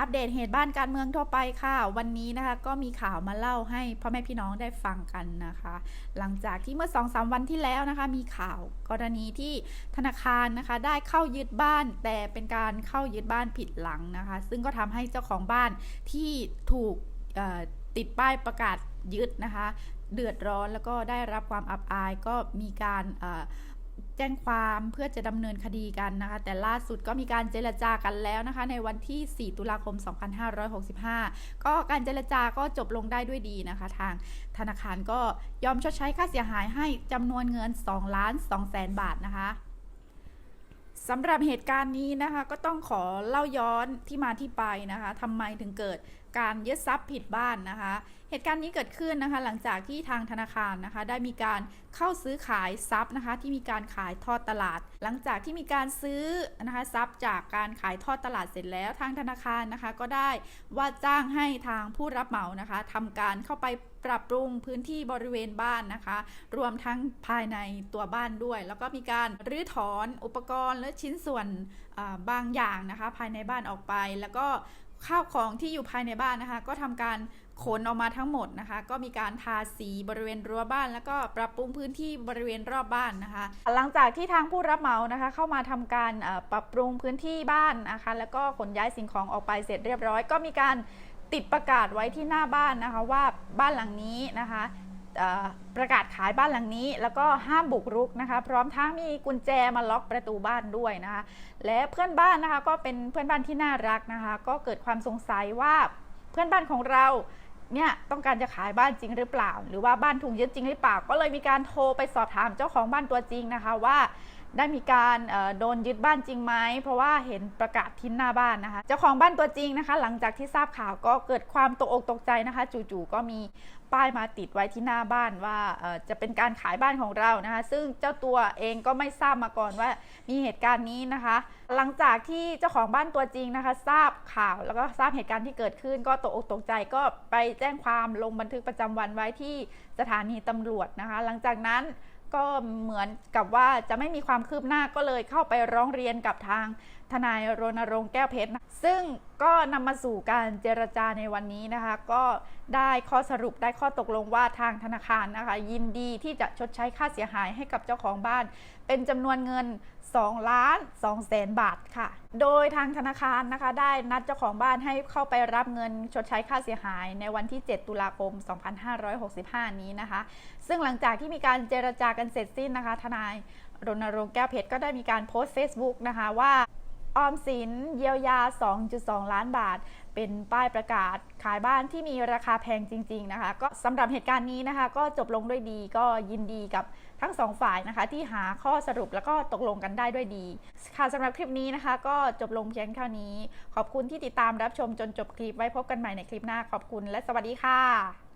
อัปเดตเหตุบ้านการเมืองทั่วไปค่ะ วันนี้นะคะก็มีข่าวมาเล่าให้พ่อแม่พี่น้องได้ฟังกันนะคะ หลังจากที่เมื่อ2อสวันที่แล้วนะคะ มีข่าวกรณีที่ธนาคารนะคะ ได้เข้ายึดบ้าน แต่เป็นการเข้ายึดบ้านผิดหลังนะคะ ซึ่งก็ทำให้เจ้าของบ้านที่ถูกติดป้ายประกาศยึดนะคะ เดือดร้อนแล้วก็ได้รับความอับอายก็มีการ แจ้งความเพื่อจะดำเนินคดีกันนะคะ แต่ล่าสุดก็มีการเจรจากันแล้วนะคะ ในวันที่ 4 ตุลาคม 2565 ก็การเจรจาก็จบลงได้ด้วยดีนะคะ ทางธนาคารก็ยอมชดใช้ค่าเสียหายให้จำนวนเงิน2ล้าน2แสนบาทนะคะสำหรับเหตุการณ์นี้นะคะก็ต้องขอเล่าย้อนที่มาที่ไปนะคะทำไมถึงเกิดการยึดทรัพย์ผิดบ้านนะคะ เหตุการณ์นี้เกิดขึ้นนะคะ หลังจากที่ทางธนาคารนะคะ ได้มีการเข้าซื้อขายทรัพย์นะคะ ที่มีการขายทอดตลาด หลังจากที่มีการซื้อนะคะทรัพย์จากการขายทอดตลาดเสร็จแล้ว ทางธนาคารนะคะก็ได้ว่าจ้างให้ทางผู้รับเหมานะคะทำการเข้าไปปรับปรุงพื้นที่บริเวณบ้านนะคะ รวมทั้งภายในตัวบ้านด้วย แล้วก็มีการรื้อถอนอุปกรณ์และชิ้นส่วนบางอย่างนะคะ ภายในบ้านออกไปแล้วก็ ข้าวของที่อยู่ภายในบ้านนะคะ ก็ทำการขนออกมาทั้งหมดนะคะ ก็มีการทาสีบริเวณรั้วบ้าน แล้วก็ปรับปรุงพื้นที่บริเวณรอบบ้านนะคะ หลังจากที่ทางผู้รับเหมานะคะ เข้ามาทำการปรับปรุงพื้นที่บ้านนะคะ แล้วก็ขนย้ายสิ่งของออกไปเสร็จเรียบร้อย ก็มีการติดประกาศไว้ที่หน้าบ้านนะคะว่าบ้านหลังนี้นะคะ ประกาศขายบ้านหลังนี้ แล้วก็ห้ามบุกรุกนะคะ พร้อมทั้งมีกุญแจมาล็อกประตูบ้านด้วยนะคะ และเพื่อนบ้านนะคะก็เป็นเพื่อนบ้านที่น่ารักนะคะ ก็เกิดความสงสัยว่าเพื่อนบ้านของเราเนี่ยต้องการจะขายบ้านจริงหรือเปล่า หรือว่าบ้านถูกยึดจริงหรือเปล่า ก็เลยมีการโทรไปสอบถามเจ้าของบ้านตัวจริงนะคะว่า ได้มีการโดนยึดบ้านจริงไหมเพราะว่าเห็นประกาศที่หน้าบ้านนะคะเจ้าของบ้านตัวจริงนะคะ หลังจากที่ทราบข่าวก็เกิดความตกอกตกใจนะคะ จู่ๆก็มีป้ายมาติดไว้ที่หน้าบ้านว่าจะเป็นการขายบ้านของเรานะคะ ซึ่งเจ้าตัวเองก็ไม่ทราบมาก่อนว่ามีเหตุการณ์นี้นะคะ หลังจากที่เจ้าของบ้านตัวจริงนะคะ ทราบข่าวแล้วก็ทราบเหตุการณ์ที่เกิดขึ้น ก็ตกอกตกใจก็ไปแจ้งความลงบันทึกประจำวันไว้ที่สถานีตำรวจนะคะ หลังจากนั้น ก็เหมือนกับว่าจะไม่มีความคืบหน้าก็เลยเข้าไปร้องเรียนกับทางทนายรณรงค์แก้วเพชรนะซึ่งก็นำมาสู่การเจรจาในวันนี้นะคะ ก็ได้ข้อสรุปได้ข้อตกลงว่าทางธนาคารนะคะ ยินดีที่จะชดใช้ค่าเสียหายให้กับเจ้าของบ้าน เป็นจำนวนเงิน 2 ล้าน2แสนบาทค่ะ โดยทางธนาคารนะคะได้นัดเจ้าของบ้านให้เข้าไปรับเงินชดใช้ค่าเสียหายในวันที่ 7 ตุลาคม 2565 นี้นะคะ ซึ่งหลังจากที่มีการเจรจากันเสร็จสิ้นนะคะ ทนายรณรงค์แก้วเพชรก็ได้มีการโพสต์ Facebook นะคะว่าออมสินเยียวยา 2.2 ล้านบาท เป็นป้ายประกาศขายบ้านที่มีราคาแพงจริง ๆ นะคะ ก็สำหรับเหตุการณ์นี้นะคะ ก็จบลงด้วยดีก็ยินดีกับทั้งสองฝ่ายนะคะ ที่หาข้อสรุปแล้วก็ตกลงกันได้ด้วยดี ค่ะสำหรับคลิปนี้นะคะ ก็จบลงเพียงเท่านี้ ขอบคุณที่ติดตามรับชมจนจบคลิปไว้พบกันใหม่ในคลิปหน้าขอบคุณและสวัสดีค่ะ